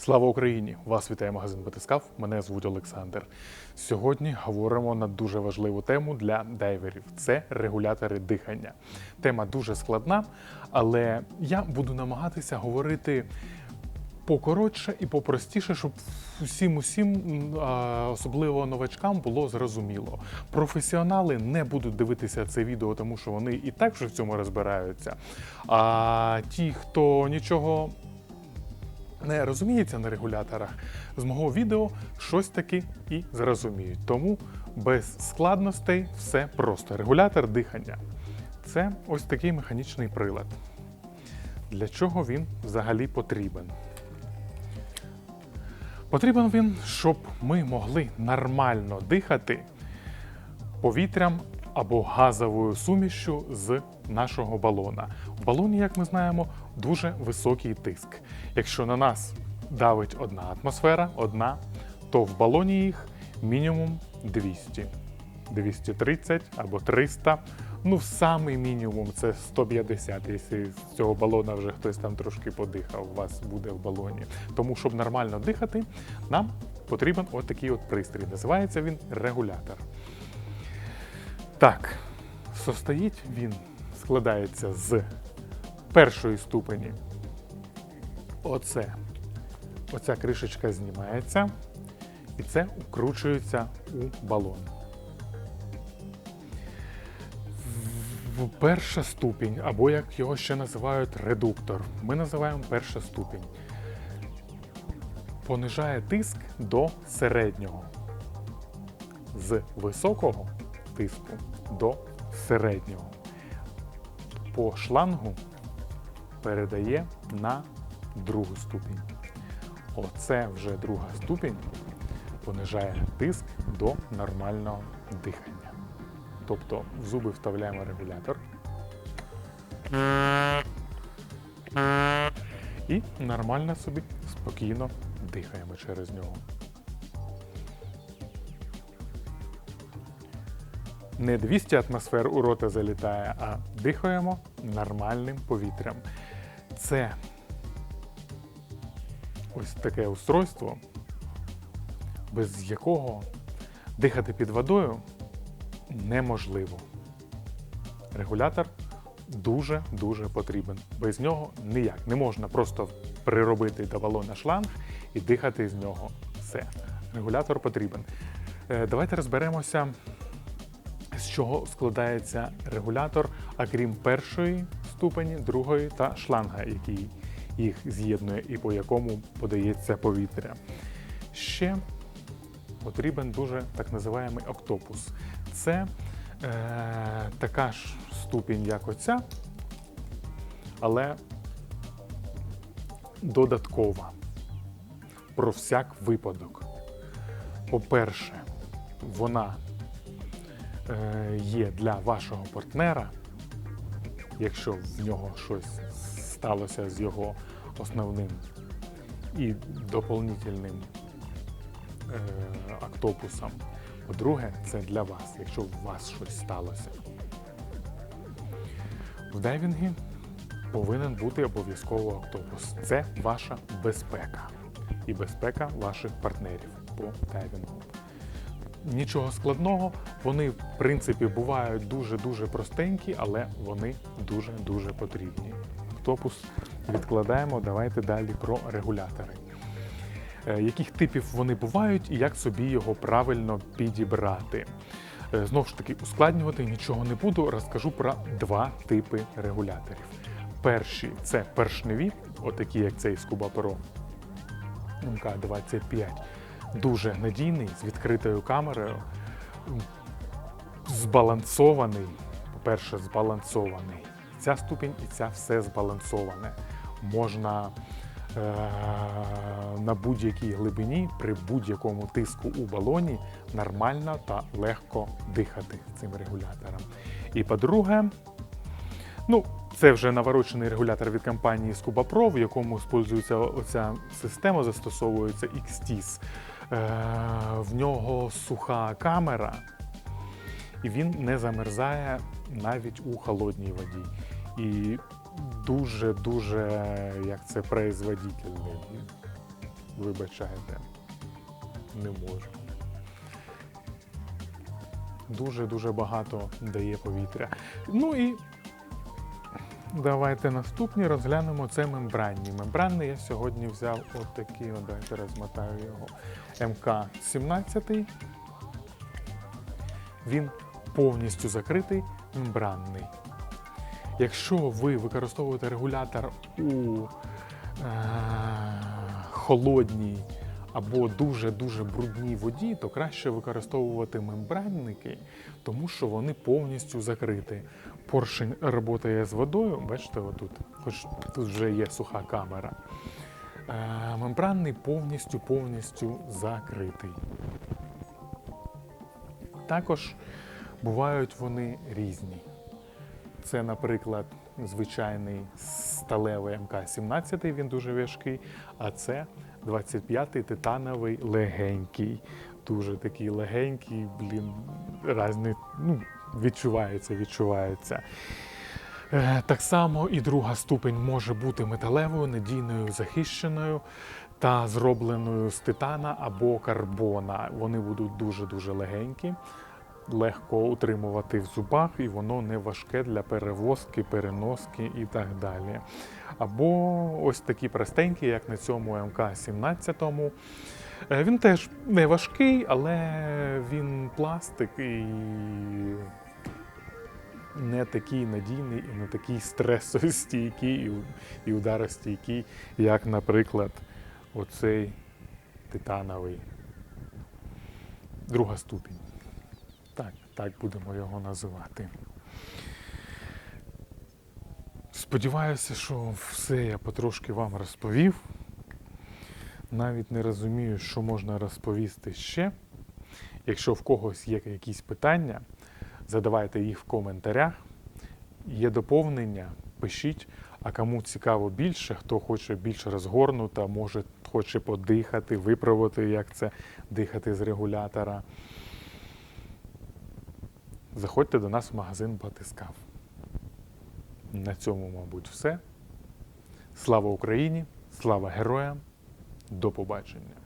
Слава Україні! Вас вітає магазин Батискав. Мене звуть Олександр. Сьогодні говоримо на дуже важливу тему для дайверів: це регулятори дихання. Тема дуже складна, але я буду намагатися говорити покоротше і попростіше, щоб усім усім, особливо новачкам, було зрозуміло. Професіонали не будуть дивитися це відео, тому що вони і так вже в цьому розбираються. А ті, хто нічого не розуміється на регуляторах, з мого відео щось таки і зрозуміють. Тому без складностей все просто. Регулятор дихання це ось такий механічний прилад. Для чого він взагалі потрібен? Потрібен він, щоб ми могли нормально дихати повітрям або газовою сумішю з нашого балона. В балоні, як ми знаємо, дуже високий тиск. Якщо на нас давить одна атмосфера, одна, то в балоні їх мінімум 200, 230 або 300. Ну, в самий мінімум це 150, якщо з цього балона вже хтось там трошки подихав, у вас буде в балоні. Тому, щоб нормально дихати, нам потрібен отакий от пристрій. Називається він регулятор. Так, состоїть він, складається з першої ступені. Оце. Оця кришечка знімається, і це вкручується у балон. Перша ступінь, або як його ще називають редуктор. Ми називаємо перша ступінь. Понижає тиск до середнього. З високого тиску до середнього. По шлангу передає на другу ступінь. Оце вже друга ступінь понижає тиск до нормального дихання. Тобто в зуби вставляємо регулятор. І нормально собі спокійно дихаємо через нього. Не 200 атмосфер у рота залітає, а дихаємо нормальним повітрям. Це ось таке устройство, без якого дихати під водою неможливо. Регулятор дуже-дуже потрібен. Без нього ніяк. Не можна просто приробити до балона шланг і дихати з нього. Все. Регулятор потрібен. Е, Давайте розберемося, з чого складається регулятор, а крім першої ступені, другої та шланга, який їх з'єднує і по якому подається повітря. Ще потрібен дуже так називаємий октопус. Це е, така ж ступінь, як оця, але додаткова. Про всяк випадок. По-перше, вона е, є для вашого партнера, якщо в нього щось сталося з його основним і доповнительним е, актопусом. По-друге, це для вас, якщо у вас щось сталося. В дайвінгі повинен бути обов'язково автобус. Це ваша безпека і безпека ваших партнерів по дайвінгу. Нічого складного, вони в принципі бувають дуже-дуже простенькі, але вони дуже-дуже потрібні. Автопус відкладаємо, давайте далі про регулятори. Е, Яких типів вони бувають і як собі його правильно підібрати? Е, Знову ж таки, ускладнювати нічого не буду, розкажу про два типи регуляторів. Перші це першневі, отакі як цей Scuba Pro МК-25. Дуже надійний, з відкритою камерою, збалансований. По-перше, збалансований. Ця ступінь і ця все збалансоване. Можна е- на будь-якій глибині при будь-якому тиску у балоні нормально та легко дихати цим регулятором. І по-друге, ну, це вже наворочений регулятор від компанії Scuba Pro, в якому використовується оця система, застосовується XTIS. Е, в нього суха камера, і він не замерзає навіть у холодній воді. І дуже-дуже, як це производительний. Вибачайте. Не можу. Дуже-дуже багато дає повітря. Ну і давайте наступні розглянемо це мембранні. Мембранний я сьогодні взяв от такий, от давайте розмотаю його. МК-17. Він повністю закритий, мембранний. Якщо ви використовуєте регулятор у е- холодній або дуже-дуже брудній воді, то краще використовувати мембранники, тому що вони повністю закриті. Поршень працює з водою, бачите, отут, хоч тут вже є суха камера. Е- мембранний повністю повністю закритий. Також бувають вони різні. Це, наприклад, звичайний сталевий МК-17, він дуже важкий, а це 25-й титановий легенький. Дуже такий легенький, блін, разний, ну, відчувається, відчувається. Е, Так само і друга ступень може бути металевою, надійною, захищеною та зробленою з титана або карбона. Вони будуть дуже-дуже легенькі, легко утримувати в зубах, і воно не важке для перевозки, переноски і так далі. Або ось такі простенькі, як на цьому МК-17. Е, Він теж не важкий, але він пластик і не такий надійний і не такий стресостійкий і, ударостійкий, як, наприклад, оцей титановий. Друга ступінь. Так, так будемо його називати. Сподіваюся, що все я потрошки вам розповів. Навіть не розумію, що можна розповісти ще. Якщо в когось є якісь питання, задавайте їх в коментарях. Є доповнення, пишіть. А кому цікаво більше, хто хоче більш розгорнуто, може хоче подихати, випробувати, як це дихати з регулятора. Заходьте до нас в магазин Батискав. На цьому, мабуть, все. Слава Україні! Слава героям! До побачення!